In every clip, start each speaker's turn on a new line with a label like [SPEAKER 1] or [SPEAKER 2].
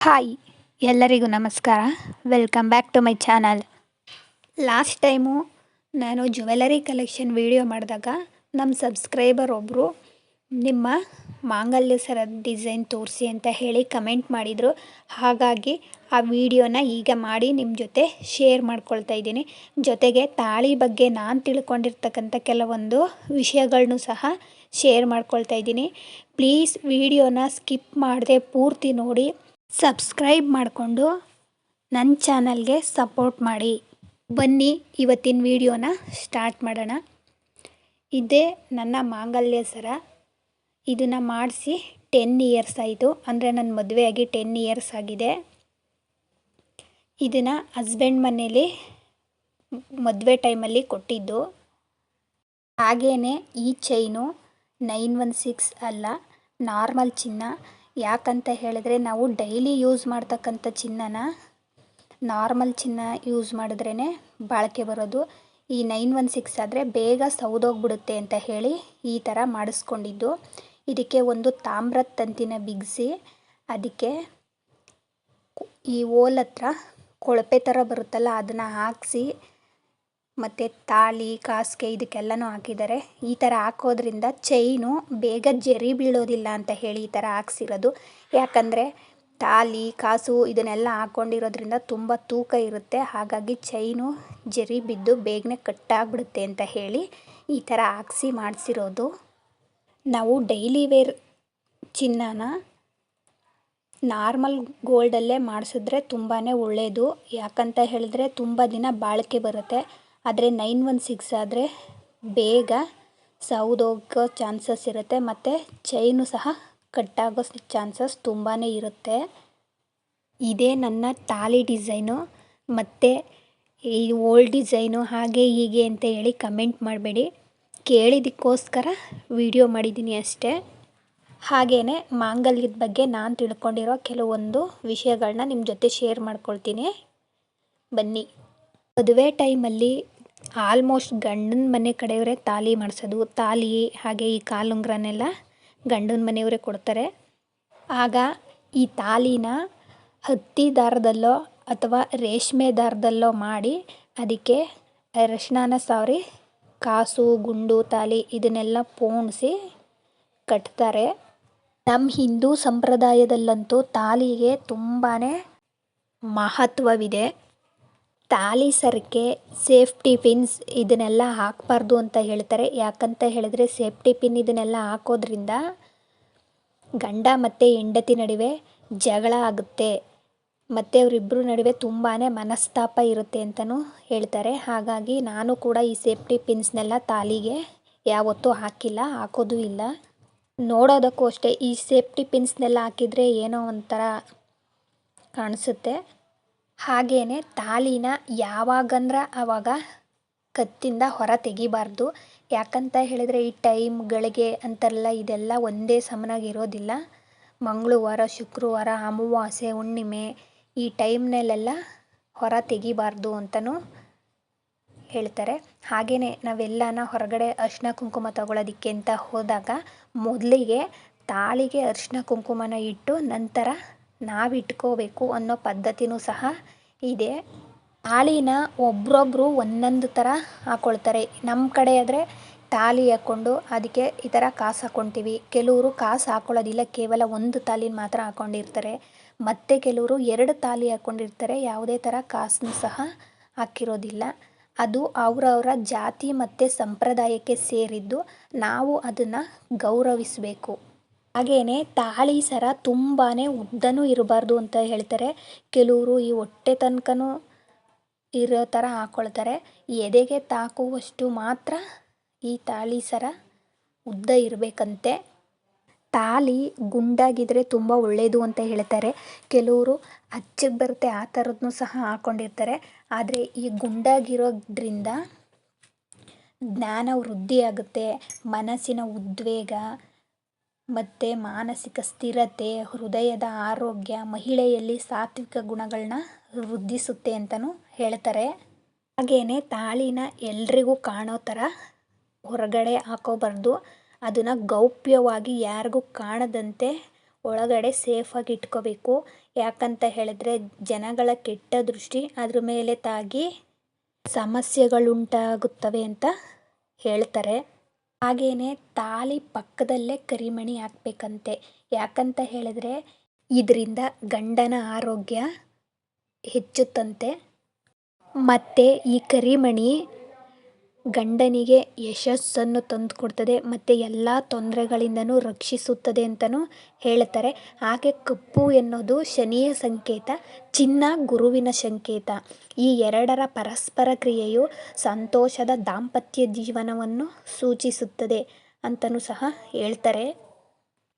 [SPEAKER 1] Hi, ಎಲ್ಲರಿಗೂ ನಮಸ್ಕಾರ. Welcome back to my channel last time ನಾನು ಜ್ಯುವೆಲರಿ ಕಲೆಕ್ಷನ್ ವಿಡಿಯೋ ಮಾಡಿದಾಗ ನಮ್ಮ ಸಬ್ಸ್ಕ್ರೈಬರ್ ಒಬ್ಬರು ನಿಮ್ಮ ಮಾಂಗಲ್ಯ ಸರ ಡಿಸೈನ್ ತೋರಿಸಿ ಅಂತ ಹೇಳಿ ಕಮೆಂಟ್ ಮಾಡಿದರು. ಹಾಗಾಗಿ ಆ ವಿಡಿಯೋನ ಈಗ ಮಾಡಿ ನಿಮ್ಮ ಜೊತೆ ಶೇರ್ ಮಾಡ್ಕೊಳ್ತಾ ಇದ್ದೀನಿ. ಜೊತೆಗೆ ತಾಳಿ ಬಗ್ಗೆ ನಾನು ತಿಳ್ಕೊಂಡಿರ್ತಕ್ಕಂಥ ಕೆಲವೊಂದು ವಿಷಯಗಳನ್ನೂ ಸಹ ಶೇರ್ ಮಾಡ್ಕೊಳ್ತಾ ಇದ್ದೀನಿ. ಪ್ಲೀಸ್ ವಿಡಿಯೋನ ಸ್ಕಿಪ್ ಮಾಡದೆ ಪೂರ್ತಿ ನೋಡಿ. ಸಬ್ಸ್ಕ್ರೈಬ್ ಮಾಡಿಕೊಂಡು ನನ್ನ ಚಾನಲ್ಗೆ ಸಪೋರ್ಟ್ ಮಾಡಿ. ಬನ್ನಿ, ಇವತ್ತಿನ ವಿಡಿಯೋನ ಸ್ಟಾರ್ಟ್ ಮಾಡೋಣ. ಇದೇ ನನ್ನ ಮಾಂಗಲ್ಯ ಸರ. ಇದನ್ನು ಮಾಡಿಸಿ ಟೆನ್ ಇಯರ್ಸ್ ಆಯಿತು. ಅಂದರೆ ನನ್ನ ಮದುವೆಯಾಗಿ ಟೆನ್ ಇಯರ್ಸ್ ಆಗಿದೆ. ಇದನ್ನು ಹಸ್ಬೆಂಡ್ ಮನೇಲಿ ಮದುವೆ ಟೈಮಲ್ಲಿ ಕೊಟ್ಟಿದ್ದು. ಹಾಗೇ ಈ ಚೈನು ನೈನ್ ಒನ್ ಸಿಕ್ಸ್ ಅಲ್ಲ, ನಾರ್ಮಲ್ ಚಿನ್ನ. ಯಾಕಂತ ಹೇಳಿದ್ರೆ ನಾವು ಡೈಲಿ ಯೂಸ್ ಮಾಡ್ತಕ್ಕಂಥ ಚಿನ್ನನ ನಾರ್ಮಲ್ ಚಿನ್ನ ಯೂಸ್ ಮಾಡಿದ್ರೇ ಬಾಳಿಕೆ ಬರೋದು. ಈ ನೈನ್ ಒನ್ ಸಿಕ್ಸ್ ಆದರೆ ಬೇಗ ಸೌದೋಗ್ಬಿಡುತ್ತೆ ಅಂತ ಹೇಳಿ ಈ ಥರ ಮಾಡಿಸ್ಕೊಂಡಿದ್ದು. ಇದಕ್ಕೆ ಒಂದು ತಾಮ್ರದ ತಂತಿನ ಬಿಗಿಸಿ ಅದಕ್ಕೆ ಈ ಓಲ್ ಹತ್ರ ಕೊಳಪೆ ಥರ ಬರುತ್ತಲ್ಲ, ಅದನ್ನು ಹಾಕಿಸಿ ಮತ್ತು ತಾಳಿ, ಕಾಸಿಗೆ ಇದಕ್ಕೆಲ್ಲನೂ ಹಾಕಿದ್ದಾರೆ. ಈ ಥರ ಹಾಕೋದ್ರಿಂದ ಚೈನು ಬೇಗ ಜರಿ ಬೀಳೋದಿಲ್ಲ ಅಂತ ಹೇಳಿ ಈ ಥರ ಹಾಕ್ಸಿರೋದು. ಯಾಕಂದರೆ ತಾಳಿ, ಕಾಸು ಇದನ್ನೆಲ್ಲ ಹಾಕ್ಕೊಂಡಿರೋದ್ರಿಂದ ತುಂಬ ತೂಕ ಇರುತ್ತೆ. ಹಾಗಾಗಿ ಚೈನು ಜರಿ ಬಿದ್ದು ಬೇಗನೆ ಕಟ್ಟಾಗ್ಬಿಡುತ್ತೆ ಅಂತ ಹೇಳಿ ಈ ಥರ ಹಾಕ್ಸಿ ಮಾಡಿಸಿರೋದು. ನಾವು ಡೈಲಿ ವೇರ್ ಚಿನ್ನನ ನಾರ್ಮಲ್ ಗೋಲ್ಡಲ್ಲೇ ಮಾಡಿಸಿದ್ರೆ ತುಂಬಾ ಒಳ್ಳೆಯದು ಯಾಕಂತ ಹೇಳಿದ್ರೆ ತುಂಬ ದಿನ ಬಾಳಿಕೆ ಬರುತ್ತೆ. ಆದರೆ ನೈನ್ ಒನ್ ಸಿಕ್ಸ್ ಆದರೆ ಬೇಗ ಸೌದೋಗೋ ಚಾನ್ಸಸ್ ಇರುತ್ತೆ ಮತ್ತು ಚೈನು ಸಹ ಕಟ್ಟಾಗೋ ಚಾನ್ಸಸ್ ತುಂಬಾ ಇರುತ್ತೆ. ಇದೇ ನನ್ನ ತಾಳಿ ಡಿಸೈನು ಮತ್ತು ಈ ಓಲ್ಡ್ ಡಿಸೈನು ಹಾಗೆ ಹೀಗೆ ಅಂತ ಹೇಳಿ ಕಮೆಂಟ್ ಮಾಡಬೇಡಿ. ಕೇಳಿದ್ದಕ್ಕೋಸ್ಕರ ವಿಡಿಯೋ ಮಾಡಿದ್ದೀನಿ ಅಷ್ಟೇ. ಹಾಗೇ ಮಾಂಗಲ್ಯದ ಬಗ್ಗೆ ನಾನು ತಿಳ್ಕೊಂಡಿರೋ ಕೆಲವೊಂದು ವಿಷಯಗಳನ್ನ ನಿಮ್ಮ ಜೊತೆ ಶೇರ್ ಮಾಡ್ಕೊಳ್ತೀನಿ. ಬನ್ನಿ. ಮದುವೆ ಟೈಮಲ್ಲಿ ಆಲ್ಮೋಸ್ಟ್ ಗಂಡನ ಮನೆ ಕಡೆಯವರೇ ತಾಳಿ ಮಾಡಿಸೋದು. ತಾಲಿ, ಹಾಗೆ ಈ ಕಾಲುಂಗ್ರನೆಲ್ಲ ಗಂಡನ ಮನೆಯವರೇ ಕೊಡ್ತಾರೆ. ಆಗ ಈ ತಾಳಿನ ಹತ್ತಿ ದಾರದಲ್ಲೋ ಅಥವಾ ರೇಷ್ಮೆ ದಾರದಲ್ಲೋ ಮಾಡಿ ಅದಕ್ಕೆ ಅರಶಿನ ಸಾರಿ ಕಾಸು, ಗುಂಡು, ತಾಲಿ ಇದನ್ನೆಲ್ಲ ಪೋಣಿಸಿ ಕಟ್ತಾರೆ. ನಮ್ಮ ಹಿಂದೂ ಸಂಪ್ರದಾಯದಲ್ಲಂತೂ ತಾಲಿಗೆ ತುಂಬಾ ಮಹತ್ವವಿದೆ. ತಾಳಿ ಸರಕ್ಕೆ ಸೇಫ್ಟಿ ಪಿನ್ಸ್ ಇದನ್ನೆಲ್ಲ ಹಾಕಬಾರ್ದು ಅಂತ ಹೇಳ್ತಾರೆ. ಯಾಕಂತ ಹೇಳಿದ್ರೆ ಸೇಫ್ಟಿ ಪಿನ್ ಇದನ್ನೆಲ್ಲ ಹಾಕೋದ್ರಿಂದ ಗಂಡ ಮತ್ತು ಹೆಂಡತಿ ನಡುವೆ ಜಗಳ ಆಗುತ್ತೆ. ಮತ್ತು ಅವರಿಬ್ಬರ ನಡುವೆ ತುಂಬಾ ಮನಸ್ತಾಪ ಇರುತ್ತೆ ಅಂತಲೂ ಹೇಳ್ತಾರೆ. ಹಾಗಾಗಿ ನಾನು ಕೂಡ ಈ ಸೇಫ್ಟಿ ಪಿನ್ಸ್ನೆಲ್ಲ ತಾಳಿಗೆ ಯಾವತ್ತೂ ಹಾಕಿಲ್ಲ, ಹಾಕೋದು ಇಲ್ಲ. ನೋಡೋದಕ್ಕೂ ಅಷ್ಟೇ ಈ ಸೇಫ್ಟಿ ಪಿನ್ಸ್ನೆಲ್ಲ ಹಾಕಿದರೆ ಏನೋ ಒಂಥರ ಕಾಣಿಸುತ್ತೆ. ಹಾಗೆಯೇ ತಾಳಿನ ಯಾವಾಗಂದ್ರೆ ಆವಾಗ ಕತ್ತಿಂದ ಹೊರ ತೆಗಿಬಾರ್ದು. ಯಾಕಂತ ಹೇಳಿದರೆ ಈ ಟೈಮ್ಗಳಿಗೆ ಅಂತಾರಲ್ಲ ಇದೆಲ್ಲ ಒಂದೇ ಸಮನಾಗಿರೋದಿಲ್ಲ ಮಂಗಳವಾರ, ಶುಕ್ರವಾರ, ಅಮಾವಾಸ್ಯೆ, ಹುಣ್ಣಿಮೆ ಈ ಟೈಮ್ನಲ್ಲೆಲ್ಲ ಹೊರ ತೆಗಿಬಾರ್ದು ಅಂತಲೂ ಹೇಳ್ತಾರೆ. ಹಾಗೆಯೇ ನಾವೆಲ್ಲನ ಹೊರಗಡೆ ಅರಿಶಿನ ಕುಂಕುಮ ತಗೊಳ್ಳೋದಕ್ಕೆ ಅಂತ ಹೋದಾಗ ಮೊದಲಿಗೆ ತಾಳಿಗೆ ಅರಿಶಿನ ಕುಂಕುಮನ ಇಟ್ಟು ನಂತರ ನಾವು ಇಟ್ಕೋಬೇಕು ಅನ್ನೋ ಪದ್ಧತಿನೂ ಸಹ ಇದೆ. ತಾಳಿನ ಒಬ್ರೊಬ್ಬರು ಒಂದೊಂದು ಥರ ಹಾಕ್ಕೊಳ್ತಾರೆ ನಮ್ಮ ಕಡೆ ಆದರೆ ತಾಳಿ ಹಾಕ್ಕೊಂಡು ಅದಕ್ಕೆ ಈ ಥರ ಕಾಸು ಹಾಕ್ಕೊತೀವಿ ಕೆಲವರು ಕಾಸು ಹಾಕೊಳ್ಳೋದಿಲ್ಲ, ಕೇವಲ ಒಂದು ತಾಲಿನ ಮಾತ್ರ ಹಾಕ್ಕೊಂಡಿರ್ತಾರೆ ಮತ್ತು ಕೆಲವರು ಎರಡು ತಾಲಿ ಹಾಕ್ಕೊಂಡಿರ್ತಾರೆ ಯಾವುದೇ ಥರ ಕಾಸನ್ನು ಸಹ ಹಾಕಿರೋದಿಲ್ಲ. ಅದು ಅವರವರ ಜಾತಿ ಮತ್ತು ಸಂಪ್ರದಾಯಕ್ಕೆ ಸೇರಿದ್ದು ನಾವು ಅದನ್ನು ಗೌರವಿಸಬೇಕು. ಹಾಗೆಯೇ ತಾಳಿ ಸರ ತುಂಬಾ ಉದ್ದನೂ ಇರಬಾರ್ದು ಅಂತ ಹೇಳ್ತಾರೆ. ಕೆಲವರು ಈ ಹೊಟ್ಟೆ ತನಕನೂ ಇರೋ ಥರ ಹಾಕ್ಕೊಳ್ತಾರೆ ಎದೆಗೆ ತಾಕುವಷ್ಟು ಮಾತ್ರ ಈ ತಾಳಿ ಸರ ಉದ್ದ ಇರಬೇಕಂತೆ. ತಾಳಿ ಗುಂಡಾಗಿದ್ದರೆ ತುಂಬ ಒಳ್ಳೆಯದು ಅಂತ ಹೇಳ್ತಾರೆ. ಕೆಲವರು ಅಚ್ಚಗೆ ಬರುತ್ತೆ, ಆ ಥರದ್ದನ್ನೂ ಸಹ ಹಾಕ್ಕೊಂಡಿರ್ತಾರೆ ಆದರೆ ಈ ಗುಂಡಾಗಿರೋದ್ರಿಂದ ಜ್ಞಾನ ವೃದ್ಧಿಯಾಗುತ್ತೆ, ಮನಸ್ಸಿನ ಉದ್ವೇಗ ಮತ್ತು ಮಾನಸಿಕ ಸ್ಥಿರತೆ, ಹೃದಯದ ಆರೋಗ್ಯ, ಮಹಿಳೆಯಲ್ಲಿ ಸಾತ್ವಿಕ ಗುಣಗಳನ್ನ ವೃದ್ಧಿಸುತ್ತೆ ಅಂತಲೂ ಹೇಳ್ತಾರೆ. ಹಾಗೆಯೇ ತಾಳಿನ ಎಲ್ರಿಗೂ ಕಾಣೋ ಥರ ಹೊರಗಡೆ ಹಾಕೋಬಾರ್ದು. ಅದನ್ನು ಗೌಪ್ಯವಾಗಿ ಯಾರಿಗೂ ಕಾಣದಂತೆ ಒಳಗಡೆ ಸೇಫಾಗಿ ಇಟ್ಕೋಬೇಕು. ಯಾಕಂತ ಹೇಳಿದ್ರೆ ಜನಗಳ ಕೆಟ್ಟ ದೃಷ್ಟಿ ಅದ್ರ ಮೇಲೆ ತಾಗಿ ಸಮಸ್ಯೆಗಳುಂಟಾಗುತ್ತವೆ ಅಂತ ಹೇಳ್ತಾರೆ. ಹಾಗೆಯೇ ತಾಳಿ ಪಕ್ಕದಲ್ಲೇ ಕರಿಮಣಿ ಹಾಕ್ಬೇಕಂತೆ. ಯಾಕಂತ ಹೇಳಿದ್ರೆ ಇದರಿಂದ ಗಂಡನ ಆರೋಗ್ಯ ಹೆಚ್ಚುತ್ತಂತೆ. ಮತ್ತು ಈ ಕರಿಮಣಿ ಗಂಡನಿಗೆ ಯಶಸ್ಸನ್ನು ತಂದುಕೊಡ್ತದೆ, ಮತ್ತು ಎಲ್ಲ ತೊಂದರೆಗಳಿಂದನೂ ರಕ್ಷಿಸುತ್ತದೆ ಅಂತಲೂ ಹೇಳ್ತಾರೆ. ಹಾಗೆ ಕಪ್ಪು ಎನ್ನುವುದು ಶನಿಯ ಸಂಕೇತ, ಚಿನ್ನ ಗುರುವಿನ ಸಂಕೇತ. ಈ ಎರಡರ ಪರಸ್ಪರ ಕ್ರಿಯೆಯು ಸಂತೋಷದ ದಾಂಪತ್ಯ ಜೀವನವನ್ನು ಸೂಚಿಸುತ್ತದೆ ಅಂತಲೂ ಸಹ ಹೇಳ್ತಾರೆ.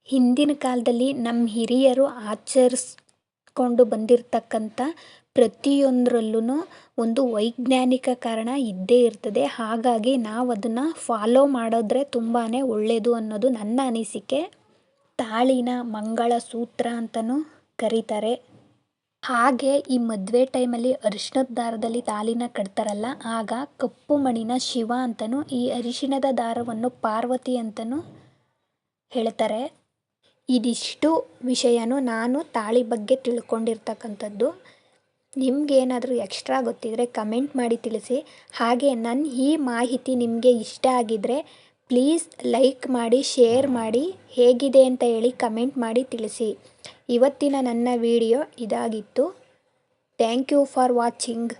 [SPEAKER 1] ಹಿಂದಿನ ಕಾಲದಲ್ಲಿ ನಮ್ಮ ಹಿರಿಯರು ಆಚರಿಸ್ಕೊಂಡು ಬಂದಿರತಕ್ಕಂಥ ಪ್ರತಿಯೊಂದರಲ್ಲೂ ಒಂದು ವೈಜ್ಞಾನಿಕ ಕಾರಣ ಇದ್ದೇ ಇರ್ತದೆ. ಹಾಗಾಗಿ ನಾವು ಅದನ್ನು ಫಾಲೋ ಮಾಡಿದ್ರೆ ತುಂಬಾ ಒಳ್ಳೆಯದು ಅನ್ನೋದು ನನ್ನ ಅನಿಸಿಕೆ. ತಾಳಿನ ಮಂಗಳ ಸೂತ್ರ ಅಂತಲೂ ಕರೀತಾರೆ. ಹಾಗೆ ಈ ಮದುವೆ ಟೈಮಲ್ಲಿ ಅರಿಶಿಣದ ದಾರದಲ್ಲಿ ತಾಳಿನ ಕಟ್ತಾರಲ್ಲ, ಆಗ ಕಪ್ಪು ಮಣಿನ ಶಿವ ಅಂತಲೂ ಈ ಅರಿಶಿಣದ ದಾರವನ್ನು ಪಾರ್ವತಿ ಅಂತಲೂ ಹೇಳ್ತಾರೆ. ಇದಿಷ್ಟು ವಿಷಯನೂ ನಾನು ತಾಳಿ ಬಗ್ಗೆ ತಿಳ್ಕೊಂಡಿರ್ತಕ್ಕಂಥದ್ದು. ನಿಮಗೇನಾದರೂ ಎಕ್ಸ್ಟ್ರಾ ಗೊತ್ತಿದ್ದರೆ ಕಮೆಂಟ್ ಮಾಡಿ ತಿಳಿಸಿ. ಹಾಗೆ ನನ್ನ ಈ ಮಾಹಿತಿ ನಿಮಗೆ ಇಷ್ಟ ಆಗಿದ್ದರೆ ಪ್ಲೀಸ್ ಲೈಕ್ ಮಾಡಿ, ಶೇರ್ ಮಾಡಿ, ಹೇಗಿದೆ ಅಂತ ಹೇಳಿ ಕಮೆಂಟ್ ಮಾಡಿ ತಿಳಿಸಿ. ಇವತ್ತಿನ ನನ್ನ ವಿಡಿಯೋ ಇದಾಗಿತ್ತು. Thank you for watching.